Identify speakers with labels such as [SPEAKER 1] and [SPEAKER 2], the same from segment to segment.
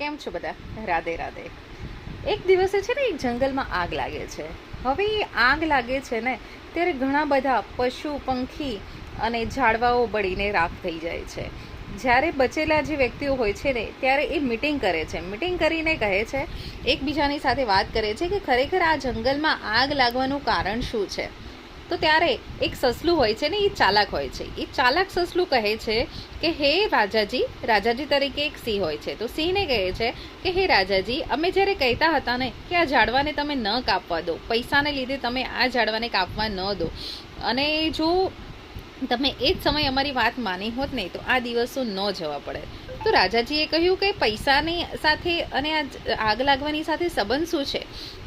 [SPEAKER 1] કેમ છો બધા? રાધે રાધે. એક દિવસે છે ને એક જંગલમાં આગ લાગે છે. હવે એ આગ લાગે છે ને, ત્યારે ઘણા બધા પશુ, પંખી અને ઝાડવાઓ બળીને રાખ થઈ જાય છે. જ્યારે બચેલા જે વ્યક્તિઓ હોય છે ને, ત્યારે એ મિટિંગ કરે છે. મિટિંગ કરીને કહે છે, એકબીજાની સાથે વાત કરે છે કે ખરેખર આ જંગલમાં આગ લાગવાનું કારણ શું છે? તો ત્યારે એક સસલું હોય છે ને, એ ચાલાક હોય છે. એ ચાલાક સસલું કહે છે કે, હે રાજાજી રાજાજી તરીકે એક સિંહ હોય છે. તો સિંહને કહે છે કે, હે રાજાજી, અમે જ્યારે કહેતા હતા ને કે આ ઝાડવાને તમે ન કાપવા દો, પૈસાને લીધે તમે આ ઝાડવાને કાપવા ન દો. અને જો તમે એ જ સમયે અમારી વાત માની હોત ને, તો આ દિવસો ન જવા પડે. તો રાજાજીએ કહ્યું કે પૈસાની સાથે અને આ આગ લાગવાની સાથે સંબંધ શું છે?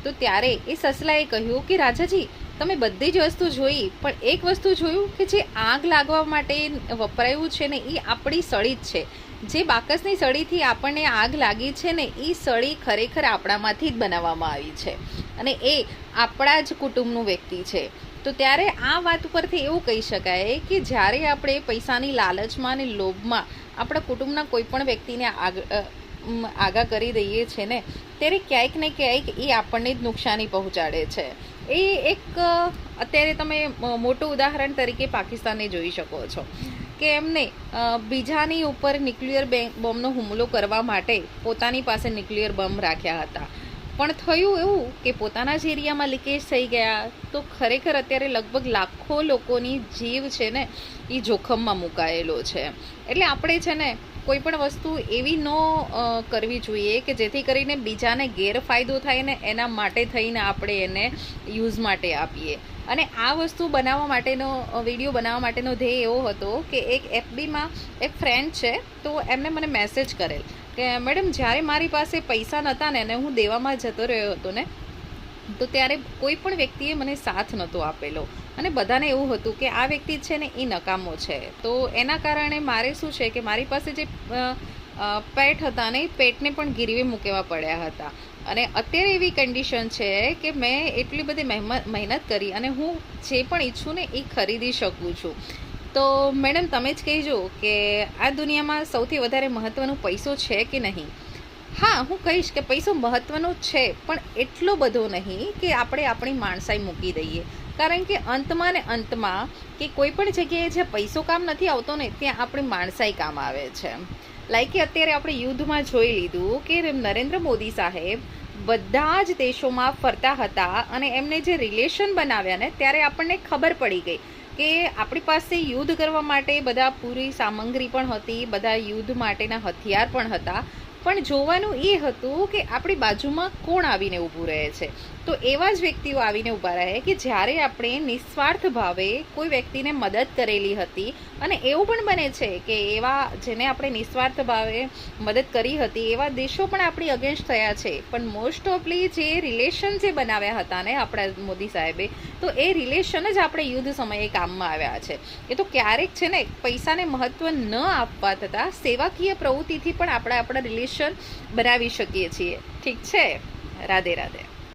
[SPEAKER 1] તો ત્યારે એ સસલાએ કહ્યું કે રાજાજી, તમે બધી જ વસ્તુ જોઈ, પણ એક વસ્તુ જોયું કે જે આગ લાગવા માટે વપરાયું છે ને એ આપણી સળી જ છે. જે બાકસની સળીથી આપણને આગ લાગી છે ને એ સળી ખરેખર આપણામાંથી જ બનાવવામાં આવી છે. અને એ આપણા જ કુટુંબનું વ્યક્તિ છે. તો ત્યારે આ વાત ઉપરથી એવું કહી શકાય કે જ્યારે આપણે પૈસાની લાલચમાં અને લોભમાં આપણા કુટુંબના કોઈ પણ વ્યક્તિને આગ કરી દઈએ છે ને, ત્યારે ક્યાંક ને ક્યાંક એ આપણને જ નુકસાની પહોંચાડે છે. એ એક અત્યારે તમે મોટું ઉદાહરણ તરીકે પાકિસ્તાનને જોઈ શકો છો કે એમને બીજાની ઉપર ન્યુક્લિયર બોમ્બનો હુમલો કરવા માટે પોતાની પાસે ન્યુક્લિયર બોમ્બ રાખ્યા હતા. પણ થયું એવું કે પોતાના જ એરિયામાં લીકેજ થઈ ગયા તો ખરેખર અત્યારે લગભગ લાખો લોકોની જીવ છે ને એ જોખમમાં મુકાયેલો છે. એટલે આપણે છે ને કોઈ પણ વસ્તુ એવી ન કરવી જોઈએ કે જેથી કરીને બીજાને ગેરફાયદો થાય ને એના માટે થઈને આપણે એને યુઝ માટે આપીએ. અને આ વસ્તુ બનાવવા માટેનો વીડિયો બનાવવા માટેનો ધ્યેય એવો હતો કે એક એફબીમાં એક ફ્રેન્ડ છે તો એમને મને મેસેજ કરેલ. કે, મેડમ, જ્યારે મારી પાસે પૈસા નહોતા ને અને હું દેવામાં જતો રહ્યો હતો ને, તો ત્યારે કોઈ પણ વ્યક્તિએ મને સાથ નહોતો આપેલો. અને બધાને એવું હતું કે, આ વ્યક્તિ છે ને, એ નકામો છે. તો એના કારણે મારે શું છે કે, મારી પાસે જે પેટ હતા ને, એ પેટને પણ ગીરવે મૂકેવા પડ્યા હતા. અને અત્યારે એવી કન્ડિશન છે કે, મેં એટલી બધી મહેનત કરી અને હું જે પણ ઈચ્છું ને, એ ખરીદી શકું છું. તો મેડમ, તમે જ કહેજો કે આ દુનિયામાં સૌથી વધારે મહત્ત્વનો પૈસો છે કે નહીં? હા, હું કહીશ કે પૈસો મહત્ત્વનો છે, પણ એટલો બધો નહીં કે આપણે આપણી માણસાઈ મૂકી દઈએ. કારણ કે અંતમાં ને અંતમાં કે કોઈ પણ જગ્યાએ જ્યાં પૈસો કામ નથી આવતો ને, ત્યાં આપણી માણસાઈ કામ આવે છે. લાઈક કે અત્યારે આપણે યુદ્ધમાં જોઈ લીધું કે નરેન્દ્ર મોદી સાહેબ બધા જ દેશોમાં ફરતા હતા અને એમને જે રિલેશન બનાવ્યા ને, ત્યારે આપણને ખબર પડી ગઈ કે આપણી પાસે યુદ્ધ કરવા માટે બધા પૂરી સામગ્રી પણ હતી, બધા યુદ્ધ માટેના હથિયાર પણ હતા. પણ જોવાનું એ હતું કે આપણી બાજુમાં કોણ આવીને ઊભું રહે છે. તો એવા જ વ્યક્તિઓ આવીને ઊભા રહે કે જ્યારે આપણે નિસ્વાર્થ ભાવે કોઈ વ્યક્તિને મદદ કરેલી હતી અને એવું પણ બને છે કે એવા જેને આપણે નિસ્વાર્થ ભાવે મદદ કરી હતી, એવા દેશો પણ આપણી અગેન્સ્ટ થયા છે. પણ મોસ્ટ ઓફલી જે રિલેશન જે બનાવ્યા હતા ને આપણા મોદી સાહેબે, તો એ રિલેશન જ આપણે યુદ્ધ સમયે કામમાં આવ્યા છે. એ તો ક્યારેક છે ને પૈસાને મહત્ત્વ ન આપવા થતાં સેવાકીય પ્રવૃત્તિથી પણ આપણે આપણા રિલેશન બનાવી શકીએ છીએ. ઠીક છે? રાધે રાધે.